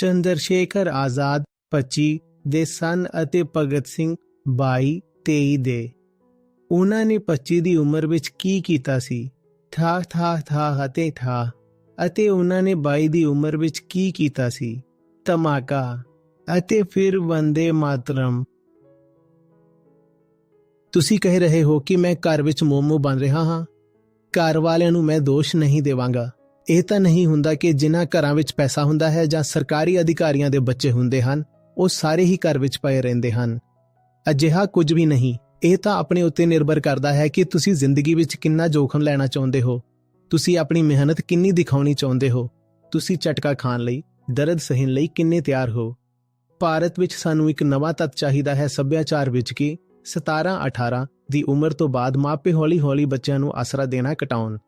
ਚੰਦਰਸ਼ੇਖਰ ਆਜ਼ਾਦ 25 ਦੇ ਸਨ ਅਤੇ ਭਗਤ ਸਿੰਘ 22 23 ਦੇ। ਉਹਨਾਂ ਨੇ 25 ਦੀ ਉਮਰ ਵਿੱਚ ਕੀ ਕੀਤਾ ਸੀ? ਠਾ ਠਾ ਠਾ ਅਤੇ ਠਾ ਅਤੇ ਉਹਨਾਂ ਨੇ 22 ਦੀ ਉਮਰ ਵਿੱਚ ਕੀ ਕੀਤਾ ਸੀ? ਧਮਾਕਾ ਅਤੇ ਫਿਰ ਵੰਦੇ ਮਾਤਰਮ। ਤੁਸੀਂ ਕਹਿ ਰਹੇ ਹੋ ਕਿ ਮੈਂ ਘਰ ਵਿੱਚ ਮੋਮੋ ਬਣ ਰਿਹਾ ਹਾਂ। ਘਰ ਵਾਲਿਆਂ ਨੂੰ ਮੈਂ ਦੋਸ਼ ਨਹੀਂ ਦੇਵਾਂਗਾ। ਇਹ ਤਾਂ ਨਹੀਂ ਹੁੰਦਾ ਕਿ ਜਿਨ੍ਹਾਂ ਘਰਾਂ ਵਿੱਚ ਪੈਸਾ ਹੁੰਦਾ ਹੈ ਜਾਂ ਸਰਕਾਰੀ ਅਧਿਕਾਰੀਆਂ ਦੇ ਬੱਚੇ ਹੁੰਦੇ ਹਨ, ਉਹ ਸਾਰੇ ਹੀ ਘਰ ਵਿੱਚ ਪਏ ਰਹਿੰਦੇ ਹਨ। ਅਜਿਹਾ ਕੁਝ ਵੀ ਨਹੀਂ। ਇਹ ਤਾਂ ਆਪਣੇ ਉੱਤੇ ਨਿਰਭਰ ਕਰਦਾ ਹੈ ਕਿ ਤੁਸੀਂ ਜ਼ਿੰਦਗੀ ਵਿੱਚ ਕਿੰਨਾ ਜੋਖਮ ਲੈਣਾ ਚਾਹੁੰਦੇ ਹੋ। ਤੁਸੀਂ ਆਪਣੀ ਮਿਹਨਤ ਕਿੰਨੀ ਦਿਖਾਉਣੀ ਚਾਹੁੰਦੇ ਹੋ। ਤੁਸੀਂ ਝਟਕਾ ਖਾਣ ਲਈ, ਦਰਦ ਸਹਿਣ ਲਈ ਕਿੰਨੇ ਤਿਆਰ ਹੋ। ਭਾਰਤ ਵਿੱਚ ਸਾਨੂੰ ਇੱਕ ਨਵਾਂ ਤੱਤ ਚਾਹੀਦਾ ਹੈ ਸੱਭਿਆਚਾਰ ਵਿੱਚ ਕਿ 17 18 ਦੀ ਉਮਰ ਤੋਂ ਬਾਅਦ ਮਾਪੇ ਹੌਲੀ-ਹੌਲੀ ਬੱਚਿਆਂ ਨੂੰ ਆਸਰਾ ਦੇਣਾ ਘਟਾਉਣ।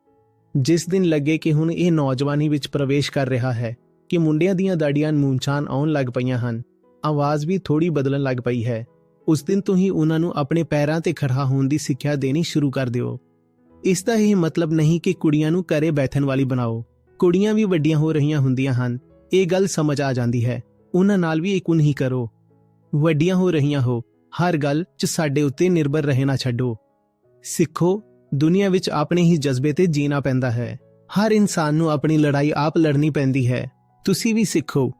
ਜਿਸ ਦਿਨ ਲੱਗੇ ਕਿ ਹੁਣ ਇਹ ਨੌਜਵਾਨੀ ਵਿੱਚ ਪ੍ਰਵੇਸ਼ ਕਰ ਰਿਹਾ ਹੈ ਕਿ ਮੁੰਡਿਆਂ ਦੀਆਂ ਦਾੜੀਆਂ ਮੂੰਛਾਨ ਆਉਣ ਲੱਗ ਪਈਆਂ ਹਨ, ਆਵਾਜ਼ ਵੀ ਥੋੜੀ ਬਦਲਣ ਲੱਗ ਪਈ ਹੈ। ਉਸ ਦਿਨ ਤੋਂ ਹੀ ਉਹਨਾਂ ਨੂੰ ਆਪਣੇ ਪੈਰਾਂ ਤੇ ਖੜਾ ਹੋਣ ਦੀ ਸਿੱਖਿਆ ਦੇਣੀ ਸ਼ੁਰੂ ਕਰ ਦਿਓ। ਇਸ ਦਾ ਇਹ ਮਤਲਬ ਨਹੀਂ ਕਿ ਕੁੜੀਆਂ ਨੂੰ ਘਰੇ ਬੈਠਣ ਵਾਲੀ ਬਣਾਓ। ਕੁੜੀਆਂ ਵੀ ਵੱਡੀਆਂ ਹੋ ਰਹੀਆਂ ਹੁੰਦੀਆਂ ਹਨ। ਇਹ ਗੱਲ ਸਮਝ ਆ ਜਾਂਦੀ ਹੈ। ਉਹਨਾਂ ਨਾਲ ਵੀ ਇੱਕ ਹੀ ਕਰੋ। ਵੱਡੀਆਂ ਹੋ ਰਹੀਆਂ ਹੋ, ਹਰ ਗੱਲ 'ਚ ਸਾਡੇ ਉੱਤੇ ਨਿਰਭਰ ਰਹਿਣਾ ਛੱਡੋ। ਸਿੱਖੋ ਦੁਨੀਆ ਵਿੱਚ ਆਪਣੇ ਹੀ ਜਜ਼ਬੇ ਤੇ ਜੀਣਾ ਪੈਂਦਾ ਹੈ। ਹਰ ਇਨਸਾਨ ਨੂੰ ਆਪਣੀ ਲੜਾਈ ਆਪ ਲੜਨੀ ਪੈਂਦੀ ਹੈ। ਤੁਸੀਂ ਵੀ ਸਿੱਖੋ।